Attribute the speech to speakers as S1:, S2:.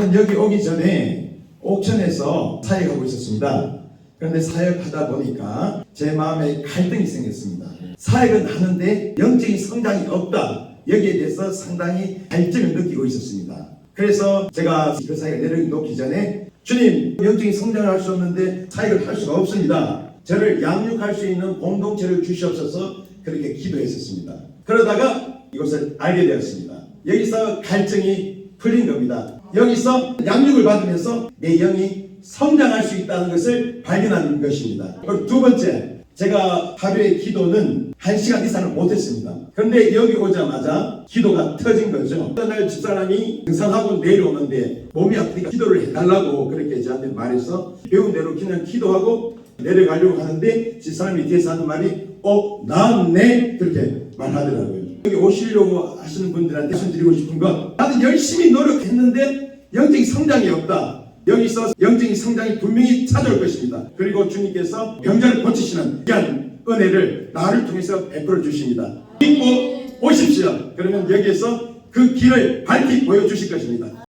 S1: 저는 여기 오기 전에 옥천에서 사역하고 있었습니다. 그런데 사역하다 보니까 제 마음에 갈등이 생겼습니다. 사역은 하는데 영적인 성장이 없다. 여기에 대해서 상당히 갈증을 느끼고 있었습니다. 그래서 제가 그 사역을 내려놓기 전에 주님 영적인 성장을 할 수 없는데 사역을 할 수가 없습니다. 저를 양육할 수 있는 공동체를 주시옵소서 그렇게 기도했었습니다. 그러다가 이것을 알게 되었습니다. 여기서 갈증이 풀린 겁니다. 여기서 양육을 받으면서 내 영이 성장할 수 있다는 것을 발견하는 것입니다. 그리고 두 번째, 제가 하루의 기도는 한 시간 이상을 못했습니다. 그런데 여기 오자마자 기도가 터진 거죠. 어떤 날 집사람이 등산하고 내려오는데 몸이 아프니까 기도를 해달라고 그렇게 저한테 말해서 배운 대로 그냥 기도하고 내려가려고 하는데 집사람이 뒤에서 하는 말이 어 나았네 그렇게 말하더라고요. 여기 오시려고 하시는 분들한테 말씀드리고 싶은 건 나는 열심히 노력했는데 영적인 성장이 없다. 여기서 영적인 성장이 분명히 찾아올 것입니다. 그리고 주님께서 병자를 고치시는 귀한 은혜를 나를 통해서 베풀어 주십니다. 믿고 오십시오. 그러면 여기에서 그 길을 밝히 보여주실 것입니다.